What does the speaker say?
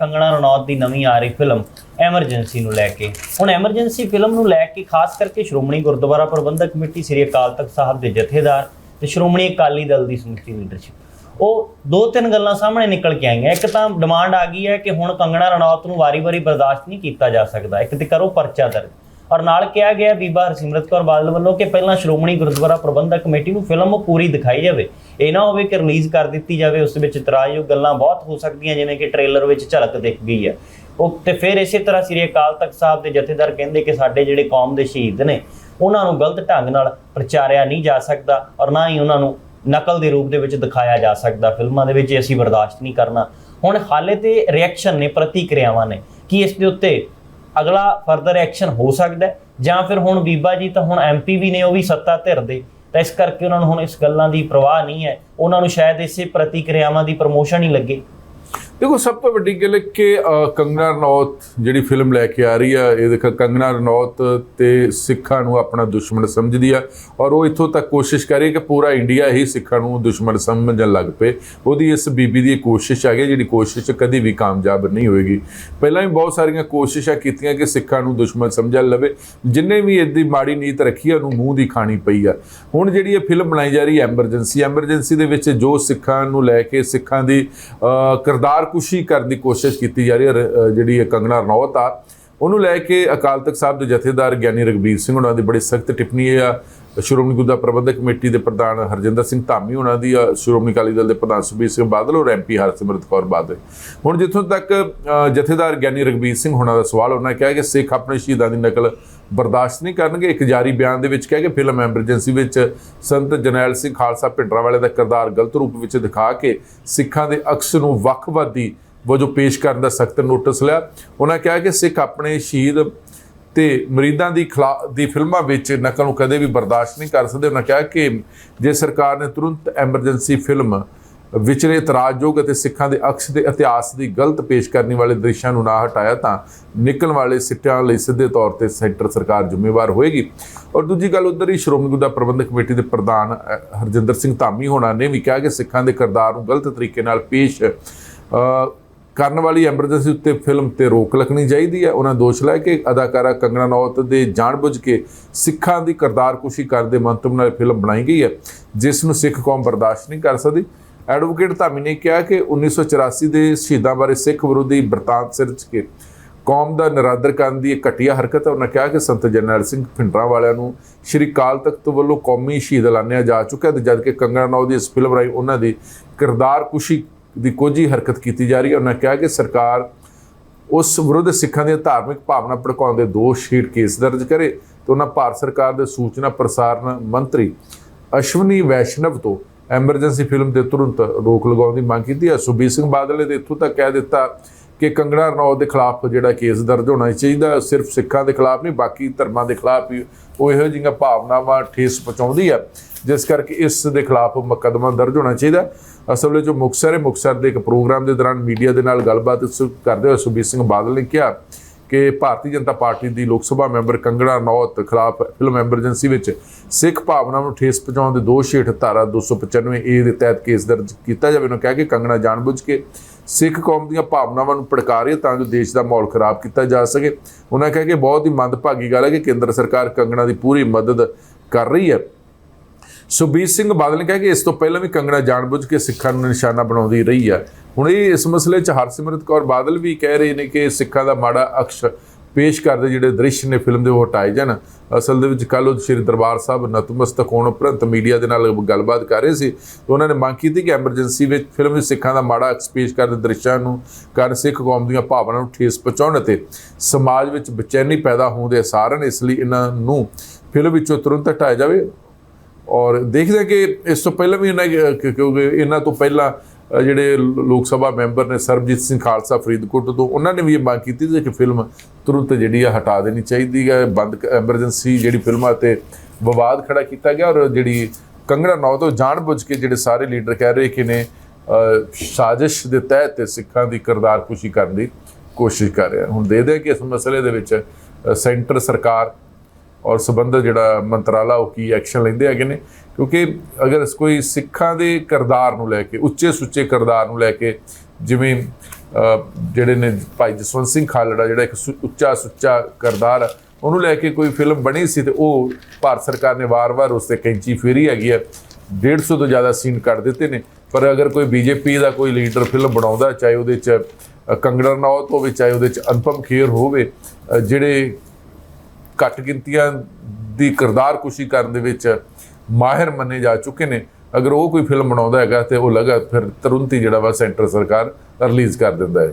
ਕੰਗਣਾ ਰਣੌਤ ਦੀ ਨਵੀਂ ਆ ਰਹੀ ਫਿਲਮ ਐਮਰਜੈਂਸੀ ਨੂੰ ਲੈ ਕੇ। ਹੁਣ ਐਮਰਜੈਂਸੀ ਫਿਲਮ ਨੂੰ ਲੈ ਕੇ ਖਾਸ ਕਰਕੇ ਸ਼੍ਰੋਮਣੀ ਗੁਰਦੁਆਰਾ ਪ੍ਰਬੰਧਕ ਕਮੇਟੀ ਸ੍ਰੀ ਅਕਾਲ ਤਖਤ ਸਾਹਿਬ ਦੇ ਜਥੇਦਾਰ ਤੇ ਸ਼੍ਰੋਮਣੀ ਅਕਾਲੀ ਦਲ ਦੀ ਸਮੁੱਚੀ ਲੀਡਰਸ਼ਿਪ ਉਹ ਦੋ ਤਿੰਨ ਗੱਲਾਂ ਸਾਹਮਣੇ ਨਿਕਲ ਕੇ ਆਈਆਂ। ਇੱਕ ਤਾਂ ਡਿਮਾਂਡ ਆ ਗਈ ਹੈ ਕਿ ਹੁਣ ਕੰਗਣਾ ਰਣੌਤ ਨੂੰ ਵਾਰੀ-ਵਾਰੀ ਬਰਦਾਸ਼ਤ ਨਹੀਂ ਕੀਤਾ ਜਾ ਸਕਦਾ। ਇੱਕ ਤੇ ਕਰੋ ਪਰਚਾ ਦਰਜ। ਔਰ ਨਾਲ ਕਿਹਾ ਗਿਆ ਬੀਬਾ ਹਰਸਿਮਰਤ ਕੌਰ ਬਾਦਲ ਵੱਲੋਂ ਕਿ ਪਹਿਲਾਂ ਸ਼੍ਰੋਮਣੀ ਗੁਰਦੁਆਰਾ ਪ੍ਰਬੰਧਕ ਕਮੇਟੀ ਨੂੰ ਫਿਲਮ ਪੂਰੀ ਦਿਖਾਈ ਜਾਵੇ। ਇਹ ਨਾ ਹੋਵੇ ਕਿ ਰਿਲੀਜ਼ ਕਰ ਦਿੱਤੀ ਜਾਵੇ, ਉਸ ਵਿੱਚ ਇਤਰਾਜ਼ਯੋਗ ਗੱਲਾਂ ਬਹੁਤ ਹੋ ਸਕਦੀਆਂ, ਜਿਵੇਂ ਕਿ ਟ੍ਰੇਲਰ ਵਿੱਚ ਝਲਕ ਦਿਖ ਗਈ ਹੈ ਉਹ ਤੇ ਫਿਰ ਇਸੇ ਤਰ੍ਹਾਂ ਸ੍ਰੀ ਅਕਾਲ ਤਖਤ ਸਾਹਿਬ ਦੇ ਜਥੇਦਾਰ ਕਹਿੰਦੇ ਕਿ ਸਾਡੇ ਜਿਹੜੇ ਕੌਮ ਦੇ ਸ਼ਹੀਦ ਨੇ, ਉਹਨਾਂ ਨੂੰ ਗਲਤ ਢੰਗ ਨਾਲ ਪ੍ਰਚਾਰਿਆ ਨਹੀਂ ਜਾ ਸਕਦਾ ਔਰ ਨਾ ਹੀ ਉਹਨਾਂ ਨੂੰ ਨਕਲ ਦੇ ਰੂਪ ਦੇ ਵਿੱਚ ਦਿਖਾਇਆ ਜਾ ਸਕਦਾ। ਫਿਲਮਾਂ ਦੇ ਵਿੱਚ ਅਸੀਂ ਬਰਦਾਸ਼ਤ ਨਹੀਂ ਕਰਨਾ। ਹੁਣ ਹਾਲੇ ਤੇ ਰਿਐਕਸ਼ਨ ਨੇ, ਪ੍ਰਤੀਕਿਰਿਆਵਾਂ ਨੇ। ਕਿ ਇਸ ਦੇ ਉੱਤੇ ਅਗਲਾ ਫਰਦਰ ਐਕਸ਼ਨ ਹੋ ਸਕਦਾ ਜਾਂ ਫਿਰ ਹੁਣ ਬੀਬਾ ਜੀ ਤਾਂ ਹੁਣ ਐਮਪੀ ਵੀ ਨੇ, ਉਹ ਵੀ ਸੱਤਾ ਧਿਰ ਦੇ। ਤਾਂ ਇਸ ਕਰਕੇ ਉਹਨਾਂ ਨੂੰ ਹੁਣ ਇਸ ਗੱਲਾਂ ਦੀ ਪ੍ਰਵਾਹ ਨਹੀਂ ਹੈ। ਉਹਨਾਂ ਨੂੰ ਸ਼ਾਇਦ ਇਸੇ ਪ੍ਰਤੀਕਿਰਿਆਵਾਂ ਦੀ ਪ੍ਰਮੋਸ਼ਨ ਹੀ ਲੱਗੇ। ਦੇਖੋ ਸਭ ਤੋਂ ਵੱਡੀ ਗੱਲ ਕਿ ਅ, ਕੰਗਨਾ ਰਣੌਤ ਜਿਹੜੀ ਫਿਲਮ ਲੈ ਕੇ ਆ ਰਹੀ ਆ ਇਹ ਦੇਖ ਕੰਗਨਾ ਰਣੌਤ ਤੇ ਸਿੱਖਾਂ ਨੂੰ ਆਪਣਾ ਦੁਸ਼ਮਣ ਸਮਝਦੀ ਆ ਔਰ ਉਹ ਇੱਥੋਂ ਤੱਕ ਕੋਸ਼ਿਸ਼ ਕਰ ਰਹੀ ਹੈ ਕਿ ਪੂਰਾ ਇੰਡੀਆ ਹੀ ਸਿੱਖਾਂ ਨੂੰ ਦੁਸ਼ਮਣ ਸਮਝਣ ਲੱਗ ਪਏ। ਉਹਦੀ ਇਸ ਬੀਬੀ ਦੀ ਇਹ ਕੋਸ਼ਿਸ਼ ਆ ਗਈ ਜਿਹੜੀ ਕੋਸ਼ਿਸ਼ ਕਦੀ ਵੀ ਕਾਮਯਾਬ ਨਹੀਂ ਹੋਏਗੀ। ਪਹਿਲਾਂ ਵੀ ਬਹੁਤ ਸਾਰੀਆਂ ਕੋਸ਼ਿਸ਼ਾਂ ਕੀਤੀਆਂ ਕਿ ਸਿੱਖਾਂ ਨੂੰ ਦੁਸ਼ਮਣ ਸਮਝਣ ਲਵੇ। ਜਿੰਨੇ ਵੀ ਇਹਦੀ ਮਾੜੀ ਨੀਤ ਰੱਖੀ ਆ ਉਹਨੂੰ ਮੂੰਹ ਦੀ ਖਾਣੀ ਪਈ ਆ। ਹੁਣ ਜਿਹੜੀ ਇਹ ਫਿਲਮ ਬਣਾਈ ਜਾ ਰਹੀ ਹੈ ਐਮਰਜੈਂਸੀ ਐਮਰਜੈਂਸੀ ਦੇ ਵਿੱਚ ਜੋ ਸਿੱਖਾਂ ਨੂੰ ਲੈ ਕੇ ਸਿੱਖਾਂ ਦੀ ਅ, ਕਿਰਦਾਰਕੁਸ਼ੀ ਕਰਨ ਦੀ ਕੋਸ਼ਿਸ਼ ਕੀਤੀ ਜਾ ਰਹੀ ਹੈ ਜਿਹੜੀ ਕੰਗਣਾ ਰਣੌਤ ਆ। ਉਹਨੂੰ ਲੈ ਕੇ ਅਕਾਲ ਤਖਤ ਸਾਹਿਬ ਦੇ ਜਥੇਦਾਰ ਗਿਆਨੀ ਰਗਬੀਰ ਸਿੰਘ ਉਹਨਾਂ ਦੀ ਬੜੀ ਸਖਤ ਟਿੱਪਣੀ ਇਹ ਆ ਸ਼੍ਰੋਮਣੀ ਗੁਰਦੁਆਰਾ ਪ੍ਰਬੰਧਕ ਕਮੇਟੀ ਦੇ ਪ੍ਰਧਾਨ ਹਰਜਿੰਦਰ ਸਿੰਘ ਧਾਮੀ ਉਹਨਾਂ ਦੀ ਅ, ਸ਼੍ਰੋਮਣੀ ਅਕਾਲੀ ਦਲ ਦੇ ਪ੍ਰਧਾਨ ਸੁਖਬੀਰ ਸਿੰਘ ਬਾਦਲ ਔਰ ਐਮਪੀ ਹਰਸਿਮਰਤ ਕੌਰ ਬਾਦਲ। ਹੁਣ ਜਿੱਥੋਂ ਤੱਕ ਜਥੇਦਾਰ ਗਿਆਨੀ ਰਗਬੀਰ ਸਿੰਘ ਹੋਣਾ ਦਾ ਸਵਾਲ ਉਹਨਾਂ ਕਿਹਾ ਕਿ ਸਿੱਖ ਆਪਣੇ ਸ਼ਹੀਦਾਂ ਦੀ ਨਕਲ ਬਰਦਾਸ਼ਤ ਨਹੀਂ ਕਰਨਗੇ। ਇੱਕ ਜਾਰੀ ਬਿਆਨ ਦੇ ਵਿੱਚ ਕਿਹਾ ਕਿ ਫਿਲਮ ਐਮਰਜੈਂਸੀ ਵਿੱਚ ਸੰਤ ਜਰਨੈਲ ਸਿੰਘ ਖਾਲਸਾ ਭਿੰਡਰਾਂ ਵਾਲੇ ਦਾ ਕਿਰਦਾਰ ਗਲਤ ਰੂਪ ਵਿੱਚ ਦਿਖਾ ਕੇ ਸਿੱਖਾਂ ਦੇ ਅਕਸ ਨੂੰ ਵੱਖਵਾਦੀ ਵਜੋਂ ਪੇਸ਼ ਕਰਨ ਦਾ ਸਖਤ ਨੋਟਿਸ ਲਿਆ, ਉਹਨਾਂ ਕਿਹਾ ਕਿ ਸਿੱਖ ਆਪਣੇ ਸ਼ਹੀਦ ਤੇ ਮਰੀਦਾਂ ਦੀ ਖਿਲਾ, ਦੀ ਫਿਲਮਾਂ ਵਿੱਚ ਨਕਲ ਨੂੰ ਕਦੇ ਵੀ ਬਰਦਾਸ਼ਤ ਨਹੀਂ ਕਰ ਸਕਦੇ। ਉਹਨਾਂ ਕਿਹਾ ਕਿ ਜੇ ਸਰਕਾਰ ਨੇ ਤੁਰੰਤ ਐਮਰਜੈਂਸੀ ਫਿਲਮ ਵਿਚਲੇ ਇਤਰਾਜ਼ਯੋਗ ਅਤੇ ਸਿੱਖਾਂ ਦੇ ਅਕਸ ਦੇ ਇਤਿਹਾਸ ਦੀ ਗਲਤ ਪੇਸ਼ ਕਰਨ ਵਾਲੇ ਦ੍ਰਿਸ਼ਾਂ ਨੂੰ ਨਾ ਹਟਾਇਆ, ਤਾਂ ਨਿਕਲਣ ਵਾਲੇ ਸਿੱਟਿਆਂ ਲਈ ਸਿੱਧੇ ਤੌਰ ਤੇ ਸੈਂਟਰ ਸਰਕਾਰ ਜ਼ਿੰਮੇਵਾਰ ਹੋਏਗੀ। ਔਰ ਦੂਜੀ ਗੱਲ, ਉਧਰ ਹੀ ਸ਼੍ਰੋਮਣੀ ਗੁਰਦੁਆਰਾ ਪ੍ਰਬੰਧਕ ਕਮੇਟੀ ਦੇ ਪ੍ਰਧਾਨ ਹਰਜਿੰਦਰ ਸਿੰਘ ਧਾਮੀ ਹੋਣਾ ਨੇ ਵੀ ਕਿਹਾ ਕਿ ਸਿੱਖਾਂ ਦੇ ਕਿਰਦਾਰ ਨੂੰ ਗਲਤ ਤਰੀਕੇ ਨਾਲ ਪੇਸ਼ ਕਰਨ ਵਾਲੀ ਐਮਰਜੈਂਸੀ ਉੱਤੇ ਫਿਲਮ ਤੇ ਰੋਕ ਲੱਗਣੀ ਚਾਹੀਦੀ ਹੈ। ਉਹਨਾਂ ਦੋਸ਼ ਲਾਇਆ ਕਿ ਅਦਾਕਾਰਾ ਕੰਗਨਾ ਨੌਤ ਦੇ ਜਾਣਬੁੱਝ ਕੇ ਸਿੱਖਾਂ ਦੀ ਕਿਰਦਾਰਕੁਸ਼ੀ ਕਰਨ ਦੇ ਮੰਤਵ ਨਾਲ ਫਿਲਮ ਬਣਾਈ ਗਈ ਹੈ, ਜਿਸ ਨੂੰ ਸਿੱਖ ਕੌਮ ਬਰਦਾਸ਼ਤ ਨਹੀਂ ਕਰ ਸਕਦੀ ਐਡਵੋਕੇਟ ਧਾਮੀ ਨੇ ਕਿਹਾ ਕਿ 1984 ਦੇ ਸ਼ਹੀਦਾਂ ਬਾਰੇ ਸਿੱਖ ਵਿਰੋਧੀ ਬਰਤਾਂਤ ਸਿਰਜ ਕੇ ਕੌਮ ਦਾ ਨਿਰਾਦਰ ਕਰਨ ਦੀ ਇੱਕ ਘਟੀਆ ਹਰਕਤ ਹੈ। ਉਹਨਾਂ ਕਿਹਾ ਕਿ ਸੰਤ ਜਰਨੈਲ ਸਿੰਘ ਭਿੰਡਰਾਂ ਵਾਲਿਆਂ ਨੂੰ ਸ਼੍ਰੀ ਕਾਲ ਤਖਤ ਵੱਲੋਂ ਕੌਮੀ ਸ਼ਹੀਦ ਐਲਾਨਿਆ ਜਾ ਚੁੱਕਾ ਹੈ ਤੇ ਜਦ ਕਿ ਕੰਗਨਾ ਰਣੌਤ ਦੀ ਇਸ ਫਿਲਮ ਰਾਹੀਂ ਉਹਨਾਂ ਦੀ ਕਿਰਦਾਰਕੁਸ਼ੀ ਦੀ ਕੋਝੀ ਹਰਕਤ ਕੀਤੀ ਜਾ ਰਹੀ ਹੈ। ਉਹਨਾਂ ਕਿਹਾ ਕਿ ਸਰਕਾਰ ਉਸ ਵਿਰੁੱਧ ਸਿੱਖਾਂ ਦੀਆਂ ਧਾਰਮਿਕ ਭਾਵਨਾ ਭੜਕਾਉਣ ਦੇ ਦੋਸ਼ ਹੇਠ ਕੇਸ ਦਰਜ ਕਰੇ ਤੇ ਉਹਨਾਂ ਭਾਰਤ ਸਰਕਾਰ ਦੇ ਸੂਚਨਾ ਪ੍ਰਸਾਰਣ ਮੰਤਰੀ ਅਸ਼ਵਨੀ ਵੈਸ਼ਨਵ ਤੋਂ ਐਮਰਜੈਂਸੀ ਫਿਲਮ ਦੇ ਤੁਰੰਤ ਰੋਕ ਲਗਾਉਣ ਦੀ ਮੰਗ ਕੀਤੀ ਹੈ। ਸੁਬੀਰ ਸਿੰਘ ਬਾਦਲ ਨੇ ਤੇ ਇੱਥੋਂ ਤੱਕ ਕਹਿ ਦਿੱਤਾ ਕਿ ਕੰਗਣਾ ਰਣੌਤ ਦੇ ਖਿਲਾਫ ਜਿਹੜਾ ਕੇਸ ਦਰਜ ਹੋਣਾ ਚਾਹੀਦਾ, ਸਿਰਫ ਸਿੱਖਾਂ ਦੇ ਖਿਲਾਫ ਨਹੀਂ, ਬਾਕੀ ਧਰਮਾਂ ਦੇ ਖਿਲਾਫ ਵੀ ਉਹ ਇਹੋ ਜਿਹੀਆਂ ਭਾਵਨਾਵਾਂ ਠੇਸ ਪਹੁੰਚਾਉਂਦੀ ਆ ਜਿਸ ਕਰਕੇ ਇਸ ਦੇ ਖਿਲਾਫ ਮੁਕੱਦਮਾ ਦਰਜ ਹੋਣਾ ਚਾਹੀਦਾ। ਅਸਲ ਵਿੱਚ ਜੋ ਮੁਕਤਸਰ ਹੈ। ਮੁਕਤਸਰ ਦੇ ਇੱਕ ਪ੍ਰੋਗਰਾਮ ਦੇ ਦੌਰਾਨ ਮੀਡੀਆ ਦੇ ਨਾਲ ਗੱਲਬਾਤ ਸ- ਕਰਦੇ ਹੋਏ ਸੁਬੀਰ ਸਿੰਘ ਬਾਦਲ ਨੇ ਕਿਹਾ ਕਿ ਭਾਰਤੀ ਜਨਤਾ ਪਾਰਟੀ ਦੀ ਲੋਕ ਸਭਾ ਮੈਂਬਰ ਕੰਗਣਾ ਰਣੌਤ ਖਿਲਾਫ ਫਿਲਮ ਐਮਰਜੈਂਸੀ ਵਿੱਚ ਸਿੱਖ ਭਾਵਨਾ ਨੂੰ ਠੇਸ ਪਹੁੰਚਾਉਣ ਦੇ ਦੋਸ਼ ਹੇਠ ਧਾਰਾ 295 ਏ ਦੇ ਤਹਿਤ ਕੇਸ ਦਰਜ ਕੀਤਾ ਜਾਵੇ। ਉਹਨੇ ਕਿਹਾ ਕਿ ਕੰਗਣਾ ਜਾਣਬੁੱਝ ਕੇ ਸਿੱਖ ਕੌਮ ਦੀਆਂ ਭਾਵਨਾਵਾਂ ਨੂੰ ਭੜਕਾ ਰਹੀ ਹੈ ਤਾਂ ਜੋ ਦੇਸ਼ ਦਾ ਮਾਹੌਲ ਖਰਾਬ ਕੀਤਾ ਜਾ ਸਕੇ। ਉਹਨਾਂ ਕਿਹਾ ਕਿ ਬਹੁਤ ਹੀ ਮੰਦਭਾਗੀ ਗੱਲ ਹੈ ਕਿ ਕੇਂਦਰ ਸਰਕਾਰ ਕੰਗਣਾ ਦੀ ਪੂਰੀ ਮਦਦ ਕਰ ਰਹੀ ਹੈ। ਸੁਬੀਰ ਸਿੰਘ ਬਾਦਲ ਨੇ ਕਿਹਾ ਕਿ ਇਸ ਤੋਂ ਪਹਿਲਾਂ ਵੀ ਕੰਗਣਾ ਜਾਣਬੁੱਝ ਕੇ ਸਿੱਖਾਂ ਨੂੰ ਨਿਸ਼ਾਨਾ ਬਣਾਉਂਦੀ ਰਹੀ ਹੈ। ਹੁਣ ਇਹ ਇਸ ਮਸਲੇ 'ਚ ਹਰਸਿਮਰਤ ਕੌਰ ਬਾਦਲ ਵੀ ਕਹਿ ਰਹੇ ਨੇ ਕਿ ਸਿੱਖਾਂ ਦਾ ਮਾੜਾ ਅਕਸ਼ ਪੇਸ਼ ਕਰਦੇ ਜਿਹੜੇ ਦ੍ਰਿਸ਼ ਨੇ ਫਿਲਮ ਦੇ ਉਹ ਹਟਾਏ ਜਾਣ। ਅਸਲ ਦੇ ਵਿੱਚ ਕੱਲ੍ਹ ਉਹ ਸ਼੍ਰੀ ਦਰਬਾਰ ਸਾਹਿਬ ਨਤਮਸਤਕ ਹੋਣ ਉਪਰੰਤ ਮੀਡੀਆ ਦੇ ਨਾਲ ਗੱਲਬਾਤ ਕਰ ਰਹੇ ਸੀ। ਉਹਨਾਂ ਨੇ ਮੰਗ ਕੀਤੀ ਕਿ ਐਮਰਜੈਂਸੀ ਵਿੱਚ ਫਿਲਮ ਵਿੱਚ ਸਿੱਖਾਂ ਦਾ ਮਾੜਾ ਅਕਸ਼ ਪੇਸ਼ ਕਰਦੇ ਦ੍ਰਿਸ਼ਾਂ ਨੂੰ ਕਾਰਨ ਸਿੱਖ ਕੌਮ ਦੀਆਂ ਭਾਵਨਾਵਾਂ ਨੂੰ ਠੇਸ ਪਹੁੰਚਾਉਣ ਅਤੇ ਸਮਾਜ ਵਿੱਚ ਬੇਚੈਨੀ ਪੈਦਾ ਹੋਣ ਦੇ ਅਸਾਰ ਹਨ। ਇਸ ਲਈ ਇਹਨਾਂ ਨੂੰ ਫਿਲਮ ਵਿੱਚੋਂ ਤੁਰੰਤ ਹਟਾਇਆ ਜਾਵੇ। ਔਰ ਦੇਖਦੇ ਹਾਂ ਕਿ ਇਸ ਤੋਂ ਪਹਿਲਾਂ ਵੀ ਇਹਨਾਂ ਕਿਉਂਕਿ ਇਹਨਾਂ ਤੋਂ ਪਹਿਲਾਂ ਜਿਹੜੇ ਲੋਕ ਸਭਾ ਮੈਂਬਰ ਨੇ ਸਰਬਜੀਤ ਸਿੰਘ ਖਾਲਸਾ ਫਰੀਦਕੋਟ ਤੋਂ, ਉਹਨਾਂ ਨੇ ਵੀ ਇਹ ਮੰਗ ਕੀਤੀ ਸੀ ਕਿ ਫਿਲਮ ਤੁਰੰਤ ਜਿਹੜੀ ਆ ਹਟਾ ਦੇਣੀ ਚਾਹੀਦੀ ਹੈ। ਬੰਦ ਐਮਰਜੈਂਸੀ ਜਿਹੜੀ ਫਿਲਮਾਂ ਤੇ ਵਿਵਾਦ ਖੜਾ ਕੀਤਾ ਗਿਆ ਔਰ ਜਿਹੜੀ ਕੰਗਣਾ ਨੌ ਤੋਂ ਜਾਣਬੁੱਝ ਕੇ ਜਿਹੜੇ ਸਾਰੇ ਲੀਡਰ ਕਹਿ ਰਹੇ ਕਿ ਨੇ ਸਾਜ਼ਿਸ਼ ਦੇ ਤਹਿਤ ਤੇ ਸਿੱਖਾਂ ਦੀ ਕਿਰਦਾਰਕੁਸ਼ੀ ਕਰਨ ਦੀ ਕੋਸ਼ਿਸ਼ ਕਰ ਰਿਹਾ ਹੁਣ ਦੇ ਦੇ ਕਿ ਇਸ ਮਸਲੇ ਦੇ ਵਿੱਚ ਸੈਂਟਰ ਸਰਕਾਰ ਔਰ ਸਬੰਧਤ ਜਿਹੜਾ ਮੰਤਰਾਲਾ ਉਹ ਕੀ ਐਕਸ਼ਨ ਲੈਂਦੇ ਹੈਗੇ ਨੇ ਕਿਉਂਕਿ ਅਗਰ ਕੋਈ ਸਿੱਖਾਂ ਦੇ ਕਿਰਦਾਰ ਨੂੰ ਲੈ ਕੇ ਉੱਚੇ ਸੁੱਚੇ ਕਿਰਦਾਰ ਨੂੰ ਲੈ ਕੇ ਜਿਵੇਂ ਜਿਹੜੇ ਨੇ ਭਾਈ ਜਸਵੰਤ ਸਿੰਘ ਖਾਲੜਾ ਜਿਹੜਾ ਇੱਕ ਸੁ- ਉੱਚਾ ਸੁੱਚਾ ਕਰਦਾਰ ਉਹਨੂੰ ਲੈ ਕੇ ਕੋਈ ਫਿਲਮ ਬਣੀ ਸੀ ਤੇ ਉਹ ਭਾਰਤ ਸਰਕਾਰ ਨੇ ਵਾਰ-ਵਾਰ ਉਸ ਤੇ ਕੈਂਚੀ ਫੇਰੀ ਹੈਗੀ ਆ 150 ਤੋਂ ਜ਼ਿਆਦਾ ਸੀਨ ਕੱਢ ਦਿੱਤੇ ਨੇ ਪਰ ਅਗਰ ਕੋਈ ਬੀਜੇਪੀ ਦਾ ਕੋਈ ਲੀਡਰ ਫਿਲਮ ਬਣਾਉਂਦਾ ਚਾਹੇ ਉਹਦੇ ਚ ਅ, ਕੰਗਣਾ ਹੋਵੇ ਚਾਹੇ ਉਹਦੇ ਚ ਅਨੁਪਮ ਖੇਰ ਹੋਵੇ ਜਿਹੜੇ ਘੱਟ ਗਿਣਤੀਆਂ ਦੀ ਕਿਰਦਾਰ ਕੁਸ਼ੀ ਕਰਨ ਦੇ ਵਿੱਚ ਮਾਹਿਰ ਮੰਨੇ ਜਾ ਚੁੱਕੇ ਨੇ। ਅਗਰ ਉਹ ਕੋਈ ਫਿਲਮ ਬਣਾਉਂਦਾ ਹੈਗਾ ਤੇ ਉਹ ਲਗਾ ਫਿਰ ਤੁਰੰਤ ਹੀ ਜਿਹੜਾ ਵਾ ਸੈਂਟਰ ਸਰਕਾਰ ਰਿਲੀਜ਼ ਕਰ ਦਿੰਦਾ ਹੈ।